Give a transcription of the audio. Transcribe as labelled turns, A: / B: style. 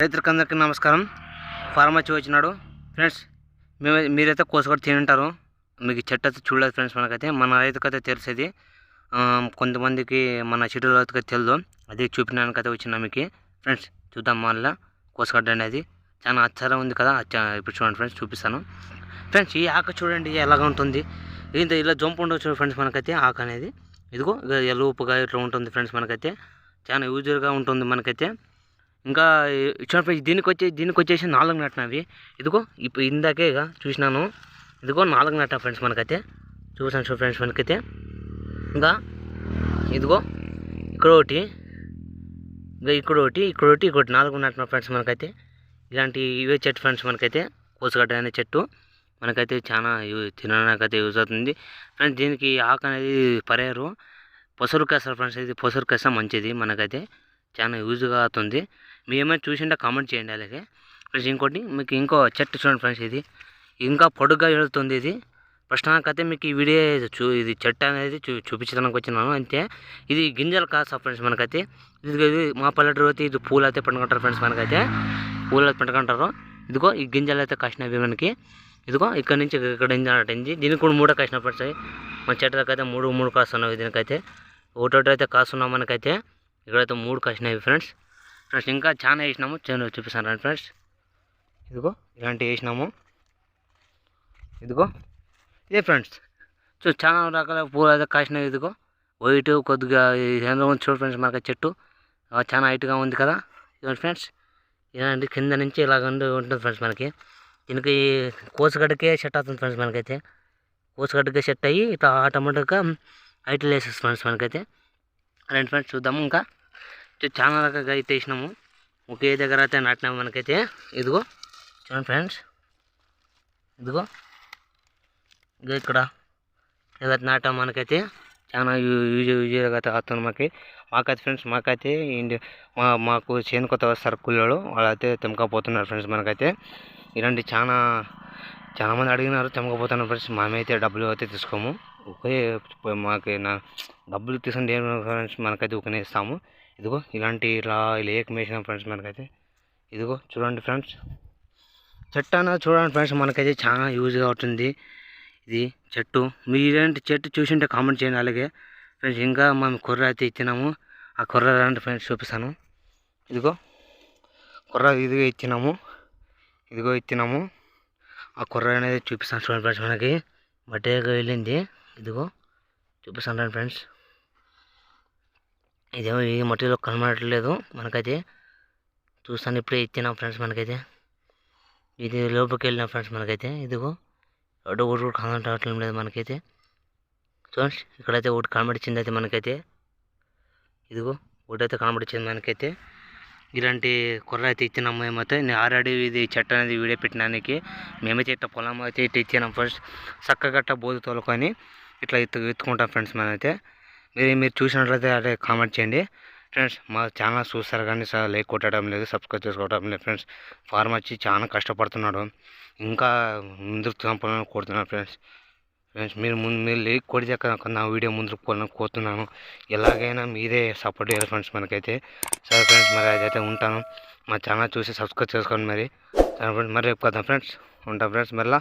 A: రైతులకందరికీ నమస్కారం. ఫార్మ్ వచ్చి వచ్చినాడు. ఫ్రెండ్స్ మేము మీరైతే కోసుకొని తింటారు మీకు చెట్టు అయితే చూడలేదు ఫ్రెండ్స్ మనకైతే. మన రైతుకైతే తెలిసేది. కొంతమందికి మన చెట్టు రైతుకైతే తెలియదు అది చూపించడానికైతే వచ్చిన మీకు. ఫ్రెండ్స్ చూద్దాం మళ్ళీ కోసగడ్డ అనేది. చాలా ఆశ్చర్యం ఉంది కదా. అచ్చ- ఇప్పుడు చూడండి ఫ్రెండ్స్ చూపిస్తాను. ఫ్రెండ్స్ ఈ ఆక చూడండి ఎలాగ ఉంటుంది. ఇంత ఇలా జంపు ఉండొచ్చు ఫ్రెండ్స్ మనకైతే ఆక అనేది. ఇదిగో ఇక ఎలుపుగా ఇట్లా ఉంటుంది ఫ్రెండ్స్ మనకైతే. చాలా యూజర్గా ఉంటుంది మనకైతే. ఇంకా చూడండి దీనికి వచ్చే దీనికి వచ్చేసి నాలుగు నట్టినవి ఇదిగో ఇప్పుడు ఇందాకే ఇక చూసినాను. ఇదిగో నాలుగు నట్ట ఫ్రెండ్స్ మనకైతే. చూసాను చూడు ఫ్రెండ్స్ మనకైతే. ఇంకా ఇదిగో ఇక్కడ ఒకటి ఇంకా ఇక్కడ ఒకటి ఇక్కడ ఒకటి ఇక్కడ నాలుగు నట్టిన ఫ్రెండ్స్ మనకైతే. ఇలాంటి ఇవే చెట్టు ఫ్రెండ్స్ మనకైతే. కోసుగడ్డ అనే చెట్టు. మనకైతే చాలా తినడానికైతే యూజ్ అవుతుంది. ఫ్రెండ్స్ దీనికి ఆకు అనేది పరేరు. పొసరుకు వేస్తారు ఫ్రెండ్స్ ఇది పొసరుకు వేస్తే మంచిది మనకైతే. చాలా యూజ్గా అవుతుంది మీరు ఏమైనా చూసింటే కామెంట్ చేయండి అలాగే. ప్లస్ ఇంకోటి మీకు ఇంకో చెట్టు చూడండి ఫ్రెండ్స్ ఇది. ఇంకా పొడుగ్గా వెళుతుంది ఇది. ప్రశ్నకైతే మీకు ఈ వీడియో చూ ఇది చెట్టు అనేది చూ చూపించడానికి వచ్చినాను. అంతే. ఇది గింజలు కాస్త ఫ్రెండ్స్ మనకైతే. ఇది ఇది మా పల్లెటూరు అయితే ఇది పూలు అయితే పెట్టుకుంటారు ఫ్రెండ్స్ మనకైతే. పూలు అయితే పెట్టుకుంటారు. ఇదిగో ఈ గింజలు అయితే కాసినవి మనకి. ఇదిగో ఇక్కడ నుంచి ఇక్కడ నుంచి దీనికి కూడా మూడో కాసిన పడుతుంది మన చెట్టులకు అయితే మూడు మూడు కాస్తున్నాయి దీనికైతే. ఒకటోటి అయితే కాస్తున్నాం మనకైతే. ఇక్కడైతే మూడు కాసినాయి ఫ్రెండ్స్. ఫ్రెండ్స్ ఇంకా చాలా వేసినాము. చాలా చూపిస్తాను రండి ఫ్రెండ్స్. ఇదిగో ఇలాంటివి వేసినాము. ఇదిగో ఇదే ఫ్రెండ్స్. చూ చాలా రకాల పూలు అయితే కాసినాయి ఇదిగో. వైట్ కొద్దిగా ఉంది చూడు ఫ్రెండ్స్ మనకి చెట్టు. చాలా హైట్గా ఉంది కదా. ఇదిగోండి ఫ్రెండ్స్ ఇలాంటి కింద నుంచి ఇలాగ ఉండి ఉంటుంది ఫ్రెండ్స్ మనకి. దీనికి కోసుగడ్డకే సెట్ అవుతుంది ఫ్రెండ్స్ మనకైతే. కోసుగడ్డకే సెట్ అయ్యి ఇట్లా ఆటోమేటిక్గా హైట్ వేసేస్తుంది ఫ్రెండ్స్ మనకైతే. రండి ఫ్రెండ్స్ చూద్దాము ఇంకా. చాలా రకంగా అయితే వేసినాము. ఒకే దగ్గర అయితే నాటినాము మనకైతే. ఇదిగో చూడండి ఫ్రెండ్స్. ఇదిగో ఇదిగో ఇక్కడ. ఏదైతే నాటాం మనకైతే. చాలా యూ- యూజ్ యూజ్గా అయితే అవుతుంది మాకు. మాకైతే ఫ్రెండ్స్ మాకైతే ఇండి మా మాకు చేను కొత్త వస్తారు కూలీలు వాళ్ళైతే తెమ్మకపోతున్నారు ఫ్రెండ్స్ మనకైతే. ఇలాంటి చాలా చాలామంది అడిగినారు తెమ్మకపోతున్నారు ఫ్రెండ్స్. మేమైతే డబ్బులు అయితే తీసుకోము. ఒకే మాకు నా డబ్బులు తీసుకుంటే ఫ్రెండ్స్ మనకైతే ఒకనే ఇస్తాము ఇదిగో ఇలాంటి ఇలా ఇలా ఏకమేసిన ఫ్రెండ్స్ మనకైతే ఇదిగో చూడండి ఫ్రెండ్స్. చెట్టు అనేది చూడండి ఫ్రెండ్స్ మనకైతే చాలా యూజ్గా అవుతుంది ఇది చెట్టు. మీరేంటి చెట్టు చూసింటే కామెంట్ చేయండి అలాగే. ఫ్రెండ్స్ ఇంకా మేము కుర్ర అయితే ఇచ్చినాము. ఆ కుర్ర లాంటి ఫ్రెండ్స్ చూపిస్తాను. ఇదిగో కుర్ర ఇదిగో ఇచ్చినాము. ఇదిగో ఇచ్చినాము. ఆ కుర్ర అనేది చూపిస్తాను చూడండి ఫ్రెండ్స్ మనకి. బట్టగా వెళ్ళింది. ఇదిగో చూపిస్తాను ఫ్రెండ్స్ ఇదేమో ఈ మట్టిలో కనబడట్లేదు మనకైతే. చూస్తాను ఇప్పుడే ఇచ్చినాం ఫ్రెండ్స్ మనకైతే. ఇది లోపలికి వెళ్ళిన ఫ్రెండ్స్ మనకైతే. ఇదిగో ఒకటి ఒకటి కూడా కనబడటం లేదు మనకైతే. చూడండి ఇక్కడైతే ఒకటి కనబడిచ్చింది అయితే మనకైతే. ఇదిగో ఒకటి అయితే కనబడిచ్చింది మనకైతే. ఇలాంటి కుర్ర అయితే ఇచ్చినాము మేమైతే. నేను ఆల్రెడీ ఇది చెట్టు అనేది వీడియో పెట్టడానికి మేమైతే ఇట్లా పొలం అయితే ఇట్లా ఇచ్చినాం ఫస్ట్ చక్కగట్ట బోధి తోలుకొని ఇట్లా ఎత్తు ఎత్తుకుంటాం ఫ్రెండ్స్ మనమైతే. మీరు మీరు చూసినట్లయితే అదే కామెంట్ చేయండి. ఫ్రెండ్స్ మా ఛానల్ చూస్తారు కానీ లైక్ కొట్టడం లేదు సబ్స్క్రైబ్ చేసుకోవడం లేదు ఫ్రెండ్స్ ఫార్మ్ వచ్చి చాలా కష్టపడుతున్నాడు. ఇంకా ముందు చంపాలని కోరుతున్నాను ఫ్రెండ్స్ ఫ్రెండ్స్ మీరు ముందు మీరు లైక్ కొడితే నా వీడియో ముందుకు పోవాలని కోరుతున్నాను. ఎలాగైనా మీరే సపోర్ట్ చేయాలి ఫ్రెండ్స్ మనకైతే. సరే ఫ్రెండ్స్ మరి అదైతే ఉంటాను. మా ఛానల్ చూసి సబ్స్క్రైబ్ చేసుకోండి మరి. సరే ఫ్రెండ్స్ మరి రేపు కదా ఫ్రెండ్స్ ఉంటాం ఫ్రెండ్స్ మళ్ళీ